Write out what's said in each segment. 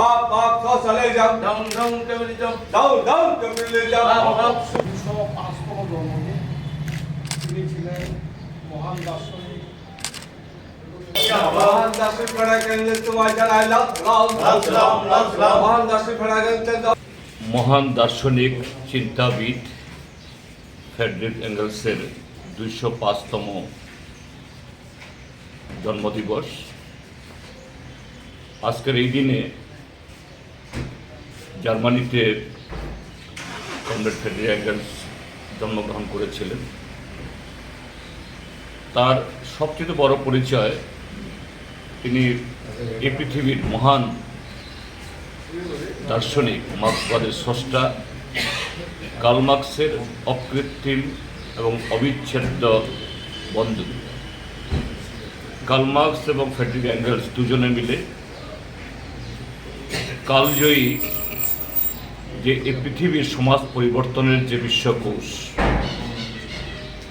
বাপ বাপ সব চলে যাও। ডাউন ডাউন কমিউনিজম দাও দাও কমিলে যাও। দুশো পাঁচতম জন্মদিন তিনি ছিলেন মহান দার্শনিক। মহান লাভ, লাভ। মহান কেন্দ্রে মহান দার্শনিক চিন্তাবিদ ফেডরিক এঙ্গেলসের দুইশো পাঁচতম জন্মদিবস। আজকের এই দিনে জার্মানিতে কমরেড এঙ্গেলস জন্মগ্রহণ করেছিলেন। তার সবচেয়ে বড় পরিচয় তিনি এই পৃথিবীর মহান দার্শনিক মার্ক্সবাদের স্রষ্টা কালমার্ক্সের অকৃত্রিম এবং অবিচ্ছেদ্য বন্ধু। কালমার্ক্স এবং ফেডরিক অ্যাঙ্গেলস দুজনে মিলে কালজয়ী যে এই পৃথিবীর সমাজ পরিবর্তনের যে বিশ্বকোষ,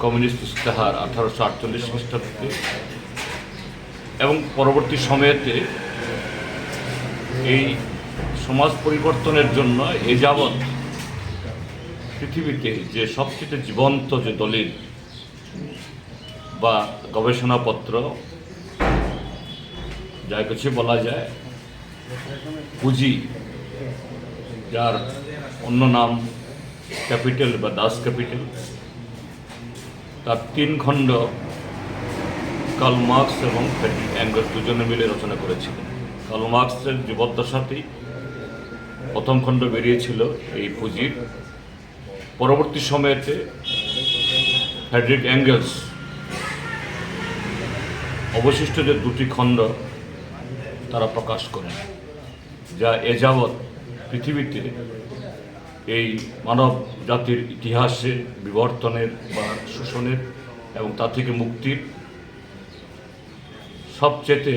কমিউনিস্ট ইস্তেহার আঠারোশো আটচল্লিশ খ্রিস্টাব্দে, এবং পরবর্তী সময়েতে এই সমাজ পরিবর্তনের জন্য এ যাবৎ পৃথিবীতে যে সবচেয়ে জীবন্ত যে দলিল বা গবেষণাপত্র যা কিছু বলা যায়, পুঁজি যার অন্য নাম ক্যাপিটাল বা দাস ক্যাপিটাল। তার তিন খণ্ড কার্ল মার্কস এবং ফ্রেডরিক অ্যাঙ্গেলস দুজনে মিলে রচনা করেছিলেন। কার্ল মার্কসের জীবদ্দশাতেই প্রথম খণ্ড বেরিয়েছিল এই পুঁজির। পরবর্তী সময়েতে ফ্রেডরিক অ্যাঙ্গেলস অবশিষ্ট যে দুটি খণ্ড তারা প্রকাশ করেন, যা এ যাবৎ পৃথিবীতে এই মানব জাতির ইতিহাসে বিবর্তনের বা শোষণের এবং তা থেকে মুক্তির সবচেয়ে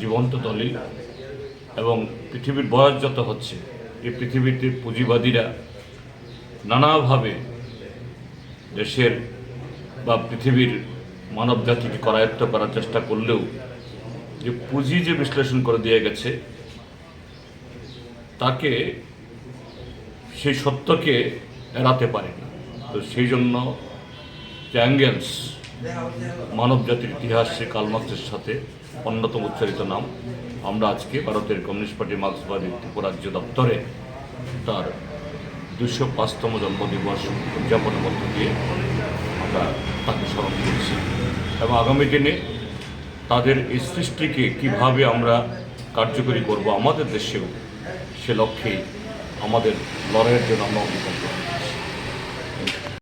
জীবন্ত দলিল এবং পৃথিবীর বয়স যত হচ্ছে এই পৃথিবীতে পুঁজিবাদীরা নানাভাবে দেশের বা পৃথিবীর মানব জাতিকে করায়ত্ত করার চেষ্টা করলেও যে পুঁজি যে বিশ্লেষণ করে দিয়ে গেছে তাকে সেই সত্যকে এড়াতে পারে না তো সেই জন্য চ্যাঙ্গেলস মানব জাতির ইতিহাসে কালমার্ক্সের সাথে অন্যতম উচ্চারিত নাম। আমরা আজকে ভারতের কমিউনিস্ট পার্টি মার্ক্সবাদী ত্রিপুরাজ্য দপ্তরে তার দুশো পাঁচতম জন্মদিবস উদযাপনের মধ্য দিয়ে আমরা তাকে স্মরণ করছি। এবং আগামী দিনে তাদের এই সৃষ্টিকে কীভাবে আমরা কার্যকরী করব আমাদের দেশেও সে লক্ষ্যে আমাদের লড়াইয়ের জন্য আমরা অঙ্গীকার